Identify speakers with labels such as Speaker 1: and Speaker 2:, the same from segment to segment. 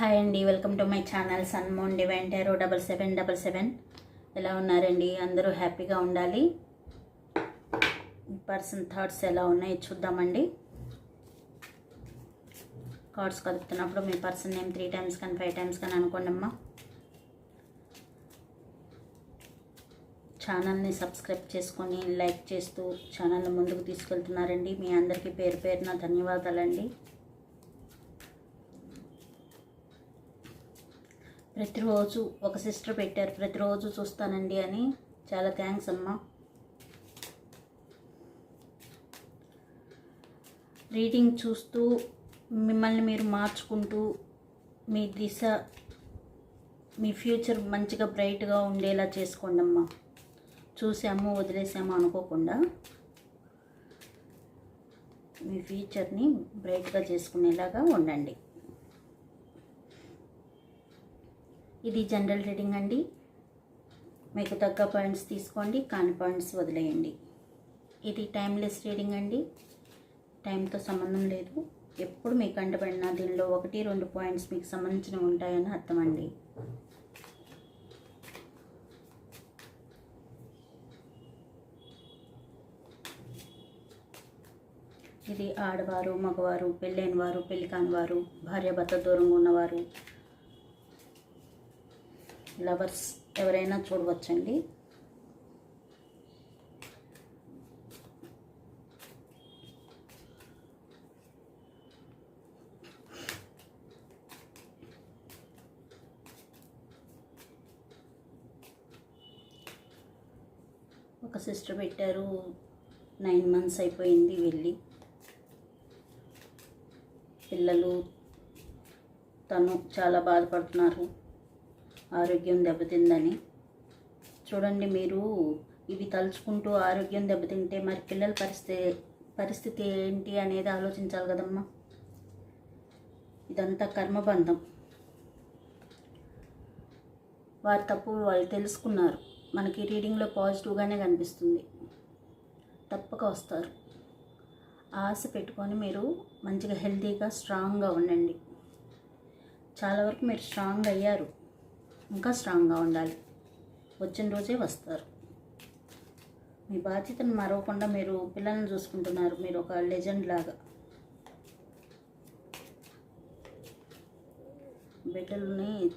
Speaker 1: Hi అండి welcome to my channel sun moon divine tarot double seven double seven. ఎలా ఉన్నారండి? అందరూ హ్యాపీగా ఉండాలి. పర్సన్ థాట్స్ ఎలా ఉన్నాయి చూద్దామండి. కార్డ్స్ కదుపుతున్నప్పుడు మీ పర్సన్ నేమ్ త్రీ టైమ్స్ కానీ ఫైవ్ టైమ్స్ కానీ అనుకోండి అమ్మా. ఛానల్ని సబ్స్క్రైబ్ చేసుకొని లైక్ చేస్తూ ఛానల్ని ముందుకు తీసుకెళ్తున్నారండి. మీ అందరికీ పేరు పేరున ధన్యవాదాలండి. ప్రతిరోజు ఒక సిస్టర్ పెట్టారు. ప్రతిరోజు చూస్తానండి అని. చాలా థ్యాంక్స్ అమ్మా. రీడింగ్ చూస్తూ మిమ్మల్ని మీరు మార్చుకుంటూ మీ దిశ మీ ఫ్యూచర్ మంచిగా బ్రైట్గా ఉండేలా చేసుకోండి అమ్మా. చూసాము వదిలేసాము అనుకోకుండా మీ ఫ్యూచర్ని బ్రైట్గా చేసుకునేలాగా ఉండండి. ఇది జనరల్ రీడింగ్ అండి. మీకు తగ్గ పాయింట్స్ తీసుకోండి కాని పాయింట్స్ వదిలేయండి. ఇది టైమ్లెస్ రీడింగ్ అండి. టైంతో సంబంధం లేదు. ఎప్పుడు మీకు కంటపడిన దీనిలో ఒకటి రెండు పాయింట్స్ మీకు సంబంధించినవి ఉంటాయని అర్థం అండి. ఇది ఆడవారు మగవారు పెళ్ళైన వారు పెళ్ళి కాని వారు భార్యాభర్త దూరంగా ఉన్నవారు లవర్స్ ఎవరైనా చూడవచ్చండి. ఒక సిస్టర్ పెట్టారు నైన్ మంత్స్ అయిపోయింది వెళ్ళి. పిల్లలు తను చాలా బాధపడుతున్నారు. ఆరోగ్యం దెబ్బతిందని. చూడండి మీరు ఇవి తలుచుకుంటూ ఆరోగ్యం దెబ్బతింటే మరి పిల్లల పరిస్థితి పరిస్థితి ఏంటి అనేది ఆలోచించాలి కదమ్మా. ఇదంతా కర్మబంధం. వారి తప్పు వాళ్ళు తెలుసుకున్నారు. మనకి రీడింగ్లో పాజిటివ్గానే కనిపిస్తుంది. తప్పక వస్తారు. ఆశ పెట్టుకొని మీరు మంచిగా హెల్తీగా స్ట్రాంగ్గా ఉండండి. చాలా వరకు మీరు స్ట్రాంగ్ అయ్యారు. ఇంకా స్ట్రాంగ్గా ఉండాలి. వచ్చిన రోజే వస్తారు. మీ బాధ్యతను మరవకుండా మీరు పిల్లల్ని చూసుకుంటున్నారు. మీరు ఒక లెజెండ్ లాగా. బిడ్డల్ని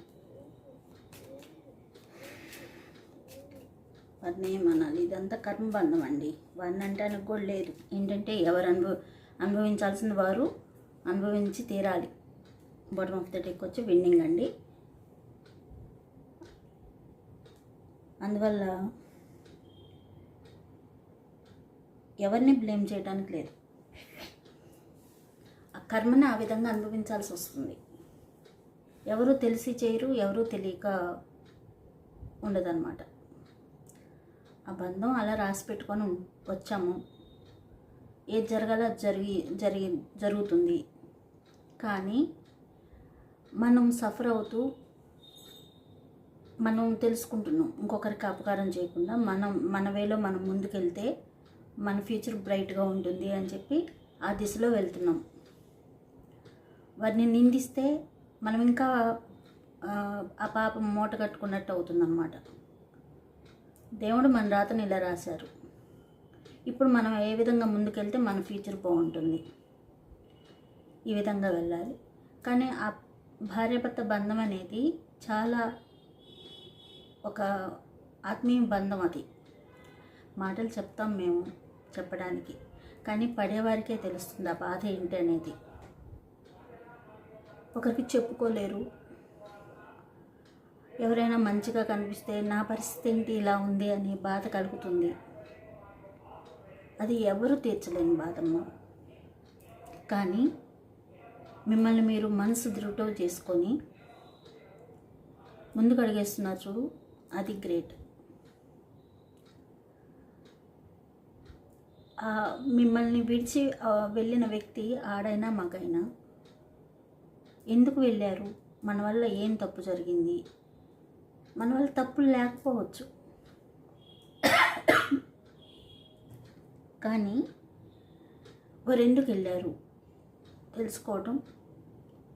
Speaker 1: వారిని ఏమనాలి? ఇదంతా కర్మబంధం అండి. వారిని అంటానికి కూడా లేదు. ఏంటంటే ఎవరు అనుభవ అనుభవించాల్సిన వారు అనుభవించి తీరాలి. బాటమ్ ఆఫ్ ద డెక్ వచ్చి విన్నింగ్ అండి. అందువల్ల ఎవరిని బ్లేమ్ చేయడానికి లేదు. ఆ కర్మని ఆ విధంగా అనుభవించాల్సి వస్తుంది. ఎవరు తెలిసి చేయరు ఎవరు తెలియక ఉండదన్నమాట. ఆ బంధం అలా రాసి పెట్టుకొని వచ్చాము. ఏది జరగాలో జరిగి జరిగి జరుగుతుంది. కానీ మనం సఫర్ అవుతూ మనం తెలుసుకుంటున్నాం. ఇంకొకరికి అపకారం చేయకుండా మనం మన వేలో మనం ముందుకెళ్తే మన ఫ్యూచర్ బ్రైట్గా ఉంటుంది అని చెప్పి ఆ దిశలో వెళ్తున్నాం. వారిని నిందిస్తే మనం ఇంకా ఆ పాపం మూట కట్టుకున్నట్టు అవుతుందన్నమాట. దేవుడు మన రాతను ఇలా రాశారు. ఇప్పుడు మనం ఏ విధంగా ముందుకెళ్తే మన ఫ్యూచర్ బాగుంటుంది. ఈ విధంగా వెళ్ళాలి. కానీ ఆ భార్యాభర్త బంధం అనేది చాలా ఒక ఆత్మీయ బంధం అది. మాటలు చెప్తాం మేము చెప్పడానికి. కానీ పడేవారికే తెలుస్తుంది ఆ బాధ ఏంటి అనేది. ఒకరికి చెప్పుకోలేరు. ఎవరైనా మంచిగా కనిపిస్తే నా పరిస్థితి ఏంటి ఇలా ఉంది అని బాధ కలుగుతుంది. అది ఎవరు తీర్చలేని బాధమ్మ. కానీ మిమ్మల్ని మీరు మనసు దృఢం చేసుకొని ముందుకు అడిగేస్తున్నారు చూడు. అది గ్రేట్. మిమ్మల్ని విడిచి వెళ్ళిన వ్యక్తి ఆడైనా మగైనా ఎందుకు వెళ్ళారు? మన వల్ల ఏం తప్పు జరిగింది? మన వల్ల తప్పులు లేకపోవచ్చు. కానీ వారు ఎందుకు వెళ్ళారు? తెలుసుకోవటం.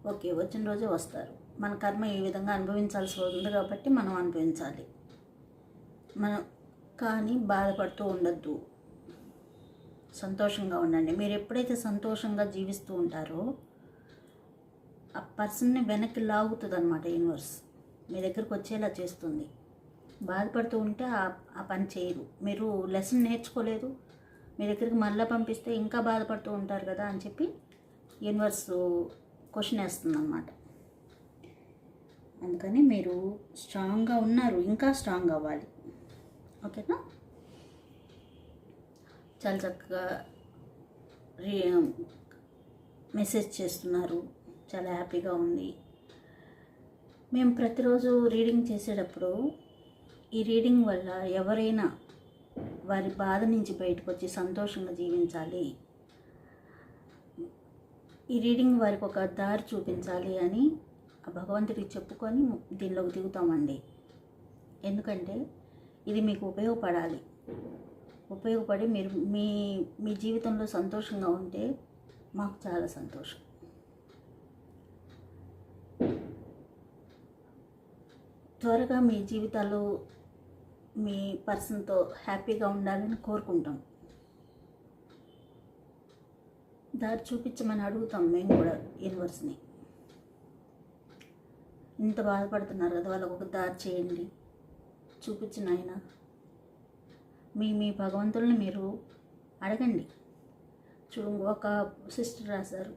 Speaker 1: ఓకే వచ్చిన రోజే వస్తారు. మన కర్మ ఈ విధంగా అనుభవించాల్సి ఉంది కాబట్టి మనం అనుభవించాలి. మనం కానీ బాధపడుతూ ఉండద్దు. సంతోషంగా ఉండండి. మీరు ఎప్పుడైతే సంతోషంగా జీవిస్తూ ఉంటారో ఆ పర్సన్ని వెనక్కి లాగుతుంది అనమాట యూనివర్స్. మీ దగ్గరకు వచ్చేలా చేస్తుంది. బాధపడుతూ ఉంటే ఆ ఆ పని చేయరు మీరు లెసన్ నేర్చుకోలేదు. మీ దగ్గరికి మళ్ళీ పంపిస్తే ఇంకా బాధపడుతూ ఉంటారు కదా అని చెప్పి యూనివర్స్ క్వశ్చన్ వేస్తుంది అనమాట అందుకని మీరు స్ట్రాంగ్గా ఉన్నారు ఇంకా స్ట్రాంగ్ అవ్వాలి. ఓకేనా? చాలా చక్కగా రీ మెసేజ్ చేస్తున్నారు. చాలా హ్యాపీగా ఉంది. మేము ప్రతిరోజు రీడింగ్ చేసేటప్పుడు ఈ రీడింగ్ వల్ల ఎవరైనా వారి బాధ నుంచి బయటకు వచ్చి సంతోషంగా జీవించాలి. ఈ రీడింగ్ వారికి ఒక దారి చూపించాలి అని భగవంతుడికి చెప్పుకొని దీనిలోకి దిగుతామండి. ఎందుకంటే ఇది మీకు ఉపయోగపడాలి. ఉపయోగపడి మీరు మీ మీ జీవితంలో సంతోషంగా ఉంటే మాకు చాలా సంతోషం. త్వరగా మీ జీవితాలు మీ పర్సన్తో హ్యాపీగా ఉండాలని కోరుకుంటాం. దారి చూపించమని అడుగుతాం మేము కూడా యూనివర్స్ని. ఇంత బాధపడుతున్నారు కదా వాళ్ళకు ఒక దారి చేయండి. చూపించిన ఆయన మీ మీ భగవంతుల్ని మీరు అడగండి. చూ ఒక సిస్టర్ రాశారు.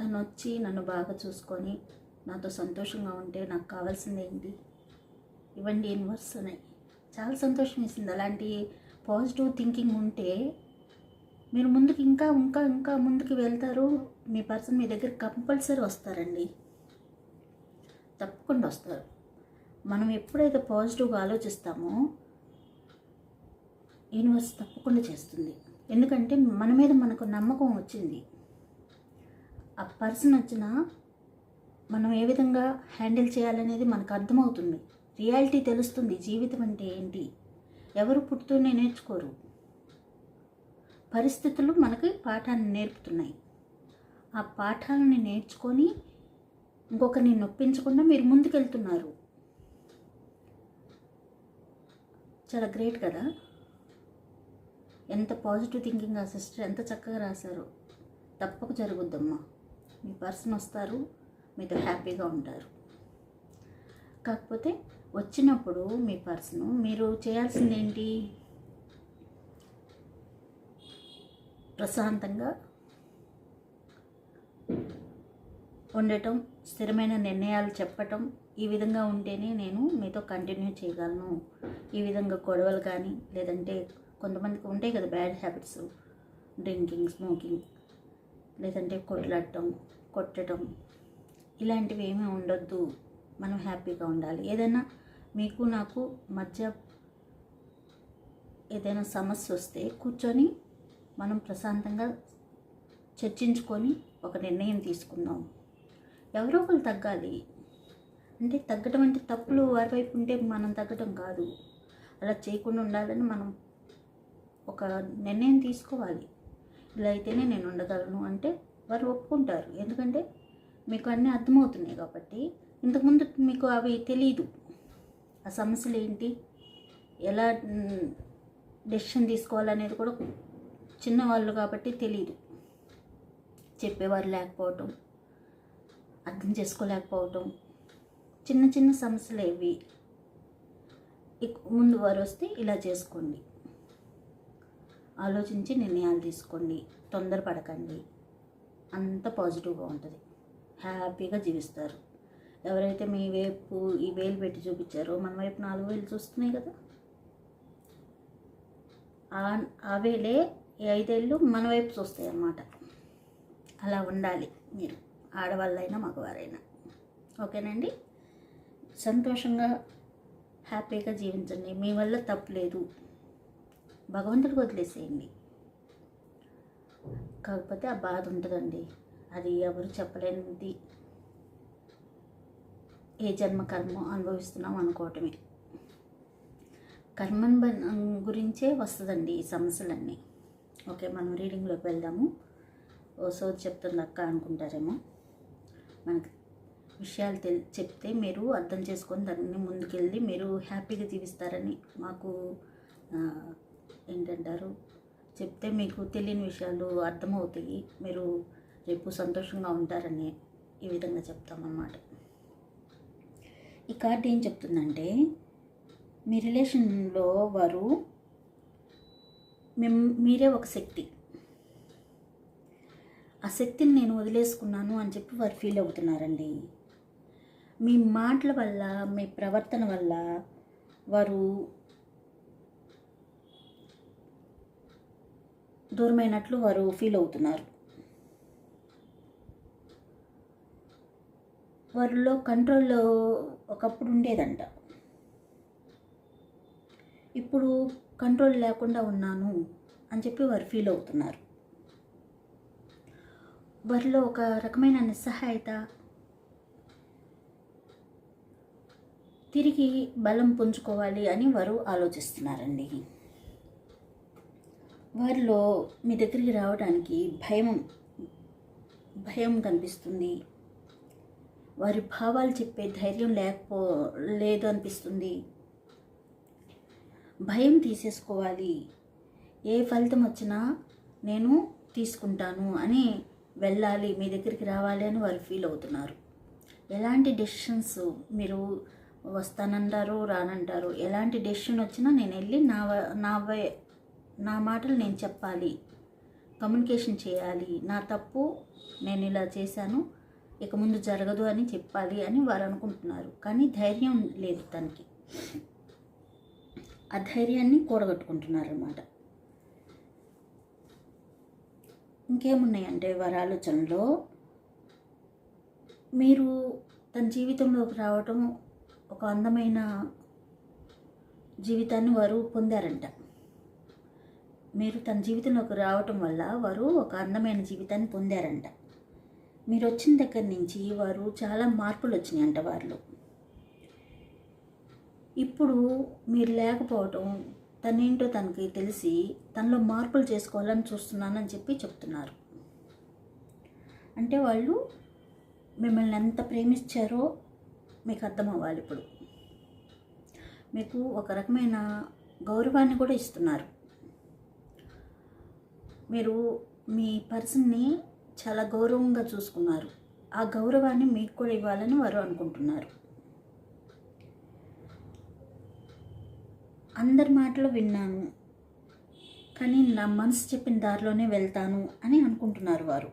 Speaker 1: తను వచ్చి నన్ను బాగా చూసుకొని నాతో సంతోషంగా ఉంటే నాకు కావాల్సింది ఏంటి? ఇవ్వండి యూనివర్స్ ఉన్నాయి చాలా సంతోషం వేసింది. అలాంటి పాజిటివ్ థింకింగ్ ఉంటే మీరు ముందుకు ఇంకా ఇంకా ఇంకా ముందుకు వెళ్తారు. మీ పర్సన్ మీ దగ్గర కంపల్సరీ వస్తారండి. తప్పకుండా వస్తారు. మనం ఎప్పుడైతే పాజిటివ్గా ఆలోచిస్తామో యూనివర్స్ తప్పకుండా చేస్తుంది. ఎందుకంటే మన మీద మనకు నమ్మకం వచ్చింది. ఆ పర్సన్ వచ్చిన మనం ఏ విధంగా హ్యాండిల్ చేయాలనేది మనకు అర్థమవుతుంది. రియాలిటీ తెలుస్తుంది. జీవితం అంటే ఏంటి? ఎవరు పుట్టుతూనే నేర్చుకోరు. పరిస్థితులు మనకి పాఠాన్ని నేర్పుతున్నాయి. ఆ పాఠాలని నేర్చుకొని ఇంకొకరిని నొప్పించకుండా మీరు ముందుకెళ్తున్నారు. చాలా గ్రేట్ కదా. ఎంత పాజిటివ్ థింకింగ్ ఆ సిస్టర్ ఎంత చక్కగా రాశారు. తప్పక జరుగుద్దమ్మా. మీ పర్సన్ వస్తారు మీతో హ్యాపీగా ఉంటారు. కాకపోతే వచ్చినప్పుడు మీ పర్సన్ మీరు చేయాల్సింది ఏంటి ప్రశాంతంగా ఉండటం స్థిరమైన నిర్ణయాలు చెప్పటం ఈ విధంగా ఉంటేనే నేను మీతో కంటిన్యూ చేయగలను. ఈ విధంగా గొడవలు కానీ లేదంటే కొంతమందికి ఉంటాయి కదా బ్యాడ్ హ్యాబిట్స్ డ్రింకింగ్ స్మోకింగ్ లేదంటే కొట్లాడటం కొట్టడం ఇలాంటివి ఏమీ ఉండొద్దు. మనం హ్యాపీగా ఉండాలి. ఏదైనా మీకు నాకు మధ్య ఏదైనా సమస్య వస్తే కూర్చొని మనం ప్రశాంతంగా చర్చించుకొని ఒక నిర్ణయం తీసుకుందాం. ఎవరో ఒకరు తగ్గాలి. అంటే తగ్గడం అంటే తప్పులు వారి వైపు ఉంటే మనం తగ్గడం కాదు. అలా చేయకుండా ఉండాలని మనం ఒక నిర్ణయం తీసుకోవాలి. ఇలా అయితేనే నేను ఉండగలను అంటే వారు ఒప్పుకుంటారు. ఎందుకంటే మీకు అన్నీ అర్థమవుతున్నాయి కాబట్టి ఇంతకుముందు మీకు అవి తెలియదు ఆ సమస్యలు ఏంటి? ఎలా డెసిషన్ తీసుకోవాలనేది కూడా చిన్నవాళ్ళు కాబట్టి తెలియదు చెప్పేవారు లేకపోవటం. అర్థం చేసుకోలేకపోవటం. చిన్న చిన్న సమస్యలు ఇవి ఇక్- ముందు వారు వస్తే ఇలా చేసుకోండి. ఆలోచించి నిర్ణయాలు తీసుకోండి. తొందరపడకండి. అంత పాజిటివ్గా ఉంటుంది. హ్యాపీగా జీవిస్తారు. ఎవరైతే మీ వైపు ఈ వేలు పెట్టి చూపించారో మన వైపు నాలుగు వేలు చూస్తున్నాయి కదా? ఆ వేలే ఐదేళ్ళు మన వైపు చూస్తాయి అన్నమాట అలా ఉండాలి మీరు. ఆడవాళ్ళైనా మగవారైనా. ఓకేనండి? సంతోషంగా హ్యాపీగా జీవించండి. మీ వల్ల తప్పు లేదు. భగవంతుడికి వదిలేసేయండి. కాకపోతే ఆ బాధ ఉంటుందండి. అది ఎవరు చెప్పలేనిది. ఏ జన్మ కర్మ అనుభవిస్తున్నాం అనుకోవటమే. కర్మం గురించే వస్తుందండి ఈ సమస్యలన్నీ. ఓకే మనం రీడింగ్లోకి వెళ్దాము. ఓ సోది చెప్తుంది అక్క అనుకుంటారేమో. మనకి విషయాలు తెల్ చెప్తే మీరు అర్థం చేసుకొని దాన్ని ముందుకెళ్ళి మీరు హ్యాపీగా జీవిస్తారని మాకు ఏంటంటారు? చెప్తే మీకు తెలియని విషయాలు అర్థమవుతాయి. మీరు రేపు సంతోషంగా ఉంటారని ఈ విధంగా చెప్తామన్నమాట. ఈ కార్డ్ ఏం చెప్తుందంటే మీ రిలేషన్లో వారు మేము మీరే ఒక శక్తి. ఆ శక్తిని నేను వదిలేసుకున్నాను అని చెప్పి వారు ఫీల్ అవుతున్నారండి. మీ మాటల వల్ల మీ ప్రవర్తన వల్ల వారు దూరమైనట్లు వారు ఫీల్ అవుతున్నారు. వారిలో కంట్రోల్లో ఒకప్పుడు ఉండేదంట. ఇప్పుడు కంట్రోల్ లేకుండా ఉన్నాను అని చెప్పి వారు ఫీల్ అవుతున్నారు. వారిలో ఒక రకమైన నిస్సహాయత. తిరిగి బలం పుంజుకోవాలి అని వారు ఆలోచిస్తున్నారండి. వారిలో మీ దగ్గరికి రావడానికి భయం భయం కనిపిస్తుంది. వారి భావాలు చెప్పే ధైర్యం లేకపో లేదు అనిపిస్తుంది. భయం తీసేసుకోవాలి. ఏ ఫలితం వచ్చినా నేను తీసుకుంటాను అని వెళ్ళాలి మీ దగ్గరికి రావాలి అని వారు ఫీల్ అవుతున్నారు. ఎలాంటి డెసిషన్స్ మీరు వస్తానంటారు రానంటారు? ఎలాంటి డెసిషన్ వచ్చినా నేను వెళ్ళి నా నా వై నా మాటలు నేను చెప్పాలి. కమ్యూనికేషన్ చేయాలి. నా తప్పు నేను ఇలా చేశాను ఇక ముందు జరగదు అని చెప్పాలి అని వారు అనుకుంటున్నారు. కానీ ధైర్యం లేదు తనకి. ఆ ధైర్యాన్ని కూడగట్టుకుంటున్నారు అన్నమాట ఇంకేమున్నాయంటే వరాలోచనలో ఆలోచనలో? మీరు తన జీవితంలోకి రావటం ఒక అందమైన జీవితాన్ని వారు పొందారంట. మీరు తన జీవితంలోకి రావటం వల్ల వారు ఒక అందమైన జీవితాన్ని పొందారంట. మీరు వచ్చిన దగ్గర నుంచి వారు చాలా మార్పులు వచ్చినాయంట వారిలో. ఇప్పుడు మీరు లేకపోవటం తనేంటో తనకి తెలిసి తనలో మార్పులు చేసుకోవాలని చూస్తున్నానని చెప్పి చెప్తున్నారు. అంటే వాళ్ళు మిమ్మల్ని ఎంత ప్రేమించారో మీకు అర్థం అవ్వాలి ఇప్పుడు. మీకు ఒక రకమైన గౌరవాన్ని కూడా ఇస్తున్నారు. మీరు మీ పర్సన్ని చాలా గౌరవంగా చూసుకున్నారు. ఆ గౌరవాన్ని మీకు కూడా ఇవ్వాలని వారు అనుకుంటున్నారు. అందరి మాటలు విన్నాను. కానీ నా మనసు చెప్పిన దారిలోనే వెళ్తాను అని అనుకుంటున్నారు వారు.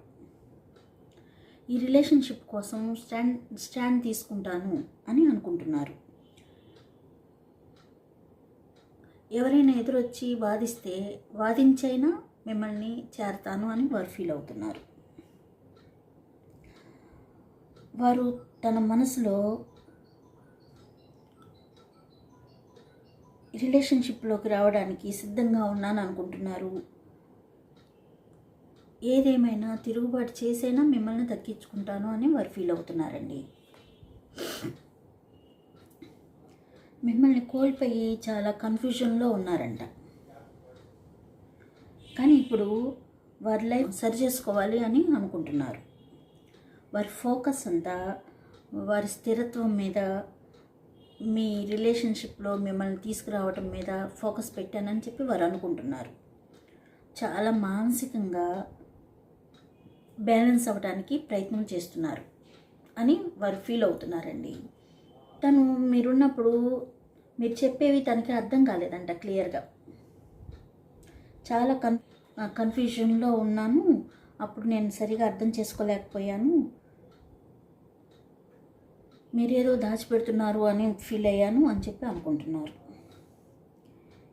Speaker 1: ఈ రిలేషన్షిప్ కోసం స్టాండ్ స్టాండ్ తీసుకుంటాను అని అనుకుంటున్నారు. ఎవరైనా ఎదురొచ్చి వాదిస్తే వాదించైనా మిమ్మల్ని చేరతాను అని వారు ఫీల్ అవుతున్నారు. వారు తన మనసులో రిలేషన్షిప్లోకి రావడానికి సిద్ధంగా ఉన్నాను అనుకుంటున్నారు. ఏదేమైనా తిరుగుబాటు చేసైనా మిమ్మల్ని తగ్గించుకుంటాను అని వారు ఫీల్ అవుతున్నారండి. మిమ్మల్ని కోల్పోయి చాలా కన్ఫ్యూజన్లో ఉన్నారంట. కానీ ఇప్పుడు వారి లైఫ్ సరి చేసుకోవాలి అని అనుకుంటున్నారు. వారి ఫోకస్ అంతా వారి స్థిరత్వం మీద మీ రిలేషన్షిప్లో మిమ్మల్ని తీసుకురావటం మీద ఫోకస్ పెట్టానని చెప్పి వారు అనుకుంటున్నారు. చాలా మానసికంగా బ్యాలెన్స్ అవ్వడానికి ప్రయత్నం చేస్తున్నారు అని వారు ఫీల్ అవుతున్నారండి. తను మీరున్నప్పుడు మీరు చెప్పేవి తనకి అర్థం కాలేదంట క్లియర్గా. చాలా కన్ కన్ఫ్యూజన్లో ఉన్నాను. అప్పుడు నేను సరిగా అర్థం చేసుకోలేకపోయాను. మీరు ఏదో దాచిపెడుతున్నారు అని ఫీల్ అయ్యాను అని చెప్పి అనుకుంటున్నారు.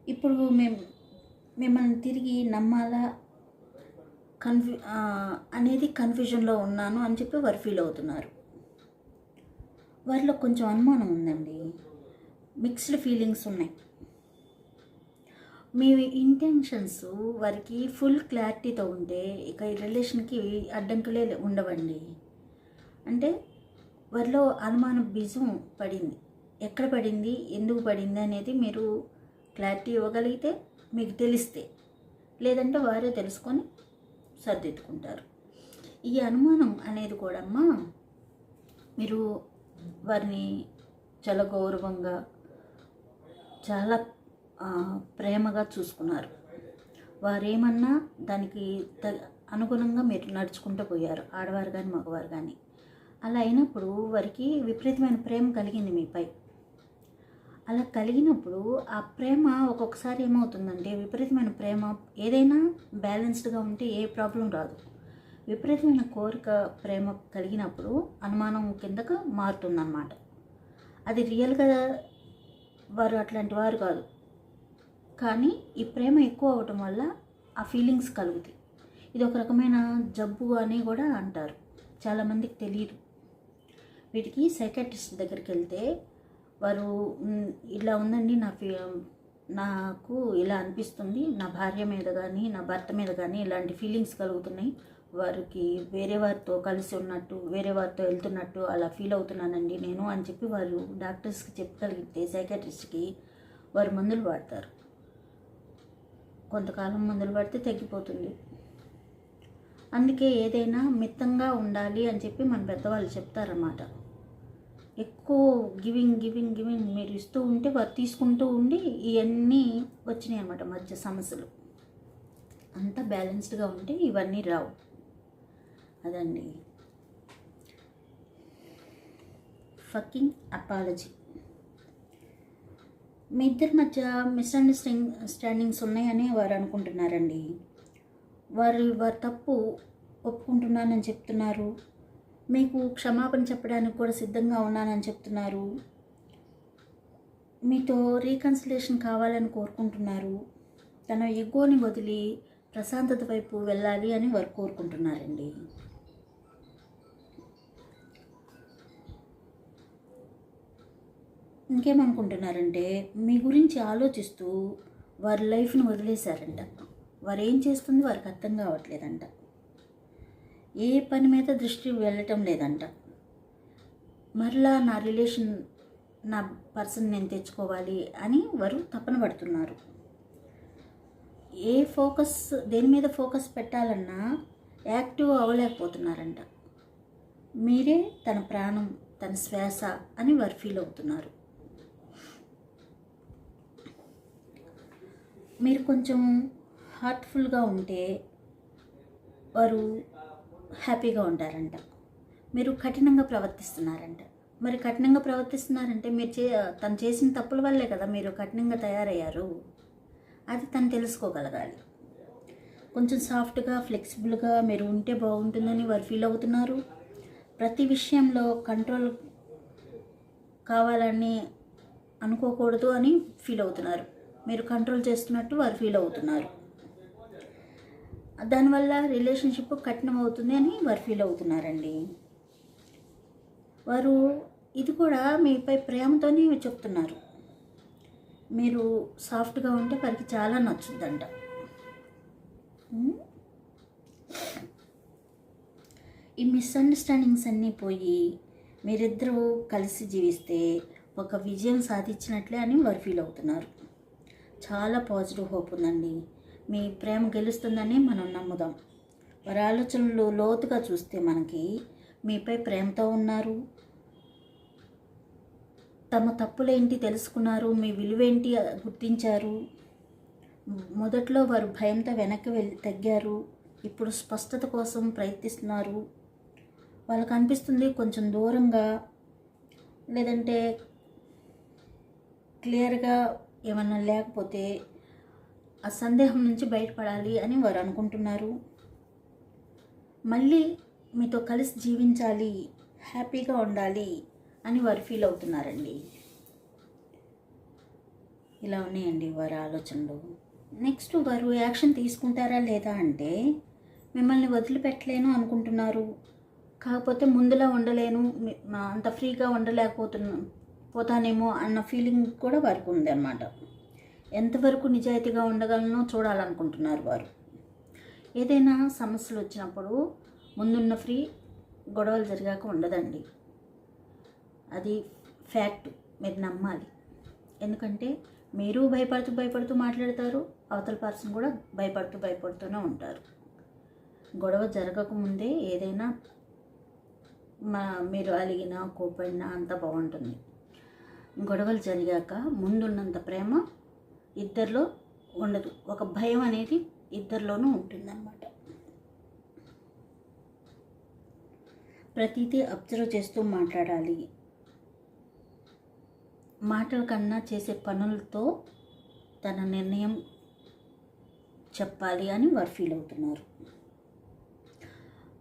Speaker 1: ఇప్పుడు మేము మిమ్మల్ని తిరిగి నమ్మాలా? కన్ఫ్యూ అనేది కన్ఫ్యూజన్లో ఉన్నాను అని చెప్పి వారు ఫీల్ అవుతున్నారు. వారిలో కొంచెం అనుమానం ఉందండి. మిక్స్డ్ ఫీలింగ్స్ ఉన్నాయి. మీ ఇంటెన్షన్స్ వారికి ఫుల్ క్లారిటీతో ఉంటే ఇక ఈ రిలేషన్కి అడ్డంకులే ఉండవండి. అంటే వారిలో అనుమాన బీజం పడింది. ఎక్కడ పడింది? ఎందుకు పడింది అనేది మీరు క్లారిటీ ఇవ్వగలిగితే మీకు తెలిస్తే లేదంటే వారే తెలుసుకొని సర్దిద్దుకుంటారు. ఈ అనుమానం అనేది కూడా అమ్మా మీరు వారిని చాలా గౌరవంగా చాలా ప్రేమగా చూసుకున్నారు. వారేమన్నా దానికి త అనుగుణంగా మీరు నడుచుకుంటూ పోయారు. ఆడవారు కానీ మగవారు కానీ అలా అయినప్పుడు వారికి విపరీతమైన ప్రేమ కలిగింది మీపై. అలా కలిగినప్పుడు ఆ ప్రేమ ఒక్కొక్కసారి ఏమవుతుందంటే విపరీతమైన ప్రేమ ఏదైనా బ్యాలెన్స్డ్గా ఉంటే ఏ ప్రాబ్లం రాదు. విపరీతమైన కోరిక ప్రేమ కలిగినప్పుడు అనుమానం కిందకు మారుతుందన్నమాట. అది రియల్గా వారు అట్లాంటి వారు కాదు. కానీ ఈ ప్రేమ ఎక్కువ అవటం వల్ల ఆ ఫీలింగ్స్ కలుగుతాయి. ఇది ఒక రకమైన జబ్బు అని కూడా అంటారు. చాలామందికి తెలియదు. వీటికి సైకాట్రిస్ట్ దగ్గరికి వెళ్తే వారు ఇలా ఉందండి నా ఫీ నాకు ఇలా అనిపిస్తుంది నా భార్య మీద కానీ నా భర్త మీద కానీ ఇలాంటి ఫీలింగ్స్ కలుగుతున్నాయి. వారికి వేరే వారితో కలిసి ఉన్నట్టు వేరే వారితో వెళ్తున్నట్టు అలా ఫీల్ అవుతున్నానండి నేను అని చెప్పి వారు డాక్టర్స్కి చెప్పగలిగితే సైకాట్రిస్ట్కి వారు మందులు వాడతారు. కొంతకాలం మందులు పడితే తగ్గిపోతుంది. అందుకే ఏదైనా మిత్తంగా ఉండాలి అని చెప్పి మన పెద్దవాళ్ళు చెప్తారన్నమాట. ఎక్కువ గివింగ్ గివింగ్ గివింగ్ మీరు ఇస్తూ ఉంటే వారు తీసుకుంటూ ఉండి ఇవన్నీ వచ్చినాయి అన్నమాట మధ్య సమస్యలు. అంతా బ్యాలెన్స్డ్గా ఉంటే ఇవన్నీ రావు. అదండి. ఫకింగ్ అపాలజీ మీ ఇద్దరి మధ్య మిస్అండర్స్టాండింగ్ స్టాండింగ్స్ ఉన్నాయని వారు అనుకుంటున్నారండి. వారు వారి తప్పు ఒప్పుకుంటున్నానని చెప్తున్నారు. మీకు క్షమాపణ చెప్పడానికి కూడా సిద్ధంగా ఉన్నానని చెప్తున్నారు. మీతో రీకన్సిలేషన్ కావాలని కోరుకుంటున్నారు. తన ఎగ్గోని వదిలి ప్రశాంతత వైపు వెళ్ళాలి అని వారు కోరుకుంటున్నారండి. ఇంకేమనుకుంటున్నారంటే మీ గురించి ఆలోచిస్తూ వారి లైఫ్ను వదిలేశారంట. వారు ఏం చేస్తుంది వారికి అర్థం కావట్లేదంట. ఏ పని మీద దృష్టి వెళ్ళటం లేదంట. మరలా నా రిలేషన్ నా పర్సన్ నేను తెచ్చుకోవాలి అని వారు తపన పడుతున్నారు. ఏ ఫోకస్ దేని మీద ఫోకస్ పెట్టాలన్నా యాక్టివ్ అవ్వలేకపోతున్నారంట. మీరే తన ప్రాణం తన శ్వాస అని వారు ఫీల్ అవుతున్నారు. మీరు కొంచెం హార్ట్ఫుల్గా ఉంటే వారు హ్యాపీగా ఉంటారంట. మీరు కఠినంగా ప్రవర్తిస్తున్నారంట. మరి కఠినంగా ప్రవర్తిస్తున్నారంటే మీరు చే తను చేసిన తప్పుల వల్లే కదా మీరు కఠినంగా తయారయ్యారు. అది తను తెలుసుకోగలగాలి. కొంచెం సాఫ్ట్గా ఫ్లెక్సిబుల్గా మీరు ఉంటే బాగుంటుందని వారు ఫీల్ అవుతున్నారు. ప్రతి విషయంలో కంట్రోల్ కావాలని అనుకోకూడదు అని ఫీల్ అవుతున్నారు. మీరు కంట్రోల్ చేస్తున్నట్టు వారు ఫీల్ అవుతున్నారు. దానివల్ల రిలేషన్షిప్ కఠినం అవుతుంది అని వారు ఫీల్ అవుతున్నారండి. వారు ఇది కూడా మీపై ప్రేమతోనే చెప్తున్నారు. మీరు సాఫ్ట్గా ఉంటే వారికి చాలా నచ్చుద్దంట. ఈ మిస్అండర్స్టాండింగ్స్ అన్నీ పోయి మీరిద్దరూ కలిసి జీవిస్తే ఒక విజయం సాధించినట్లే అని వారు ఫీల్ అవుతున్నారు. చాలా పాజిటివ్ హోప్ ఉందండి. మీ ప్రేమ గెలుస్తుందని మనం నమ్ముదాం. వారి ఆలోచనలు లోతుగా చూస్తే మనకి మీపై ప్రేమతో ఉన్నారు. తమ తప్పులేంటి తెలుసుకున్నారు మీ విలువేంటి గుర్తించారు. మొదట్లో వారు భయంతో వెనక్కి వెళ్ళి తగ్గారు. ఇప్పుడు స్పష్టత కోసం ప్రయత్నిస్తున్నారు. వాళ్ళకు అనిపిస్తుంది కొంచెం దూరంగా లేదంటే క్లియర్గా ఏమన్నా లేకపోతే ఆ సందేహం నుంచి బయటపడాలి అని వారు అనుకుంటున్నారు. మళ్ళీ మీతో కలిసి జీవించాలి హ్యాపీగా ఉండాలి అని వారు ఫీల్ అవుతున్నారండి. ఇలా ఉన్నాయండి వారి ఆలోచనలు. నెక్స్ట్ వారు యాక్షన్ తీసుకుంటారా లేదా అంటే మిమ్మల్ని వదిలిపెట్టలేను అనుకుంటున్నారు. కాకపోతే ముందులా ఉండలేను అంత ఫ్రీగా ఉండలేకపోతున్నా పోతానేమో అన్న ఫీలింగ్ కూడా వారికి ఉందన్నమాట. ఎంతవరకు నిజాయితీగా ఉండగలనో చూడాలనుకుంటున్నారు వారు. ఏదైనా సమస్యలు వచ్చినప్పుడు ముందున్న ఫ్రీ గొడవలు జరిగాక ఉండదండి. అది ఫ్యాక్ట్. మీరు నమ్మాలి. ఎందుకంటే మీరు భయపడుతూ భయపడుతూ మాట్లాడతారు అవతల పర్సన్ కూడా భయపడుతూ భయపడుతూనే ఉంటారు. గొడవ జరగకముందే ఏదైనా మా మీరు అలిగినా కోపడినా అంతా బాగుంటుంది. గొడవలు జరిగాక ముందున్నంత ప్రేమ ఇద్దరిలో ఉండదు. ఒక భయం అనేది ఇద్దరిలోనూ ఉంటుందన్నమాట. ప్రతిదీ అబ్జర్వ్ చేస్తూ మాట్లాడాలి. మాటల కన్నా చేసే పనులతో తన నిర్ణయం చెప్పాలి అని వారు ఫీల్ అవుతున్నారు.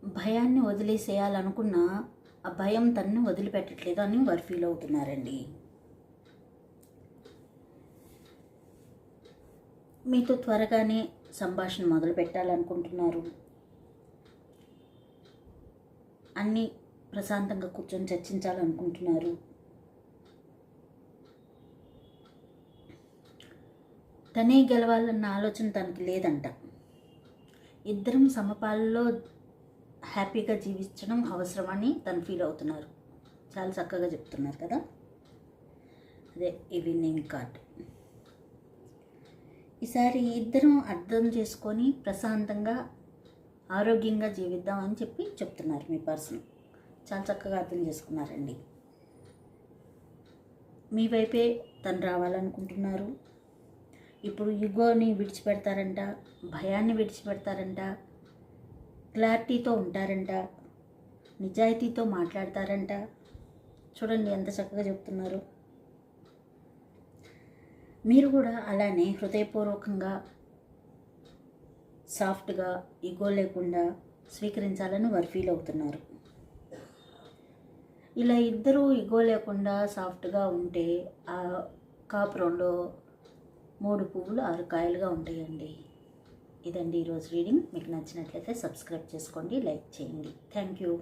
Speaker 1: భయాన్ని వదిలేసేయాలనుకున్న ఆ భయం తనని వదిలిపెట్టట్లేదు అని వారు ఫీల్ అవుతున్నారండి. మీతో త్వరగానే సంభాషణ మొదలు పెట్టాలనుకుంటున్నారు. అన్నీ ప్రశాంతంగా కూర్చొని చర్చించాలనుకుంటున్నారు. తనే గెలవాలన్న ఆలోచన తనకి లేదంట. ఇద్దరం సమపాలలో హ్యాపీగా జీవించడం అవసరమని తను ఫీల్ అవుతున్నారు. చాలా చక్కగా చెప్తున్నారు కదా? అదే ఈవినింగ్ కార్డ్. ఈసారి ఇద్దరం అర్థం చేసుకొని ప్రశాంతంగా ఆరోగ్యంగా జీవిద్దాం అని చెప్పి చెప్తున్నారు మీ పర్సన్. చాలా చక్కగా అర్థం చేసుకున్నారండి. మీ వైపే తను రావాలనుకుంటున్నారు. ఇప్పుడు యుగోని విడిచిపెడతారంట భయాన్ని విడిచిపెడతారంట క్లారిటీతో ఉంటారంట నిజాయితీతో మాట్లాడతారంట. చూడండి ఎంత చక్కగా చెప్తున్నారు. మీరు కూడా అలానే హృదయపూర్వకంగా సాఫ్ట్గా ఈగో లేకుండా స్వీకరించాలని వారు ఫీల్ అవుతున్నారు. ఇలా ఇద్దరూ ఈగో లేకుండా సాఫ్ట్గా ఉంటే ఆ కాపురంలో మూడు పువ్వులు ఆరు కాయలుగా ఉంటాయండి. ఇదండి ఈరోజు రీడింగ్. మీకు నచ్చినట్లయితే సబ్స్క్రైబ్ చేసుకోండి లైక్ చేయండి. Thank you.